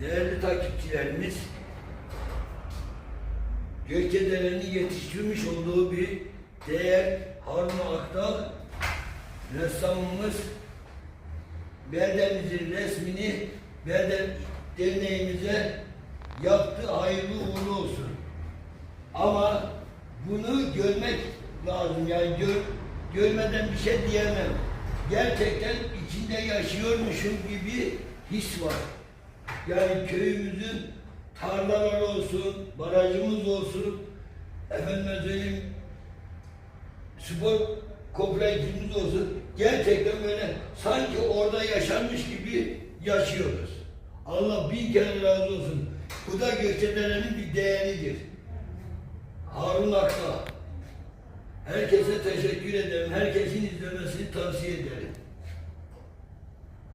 değerli takipçilerimiz Gökçedere'nin yetiştirmiş olduğu bir değer Harun Aktal ressamımız beldemizin resmini belde derneğimize yaptı. Hayırlı uğurlu olsun. Ama bunu görmek lazım. Yani gör, görmeden bir şey diyemem. Gerçekten içinde yaşıyormuşum gibi his var. Yani köyümüzün tarlaları olsun, barajımız olsun, efendime söyleyeyim, spor kompleksimiz olsun. Gerçekten böyle sanki orada yaşanmış gibi yaşıyoruz. Allah bin kere razı olsun. Bu da Gökçedere'nin bir değeridir. Harun Akta. Herkese teşekkür ederim. Herkesin izlemesini tavsiye ederim.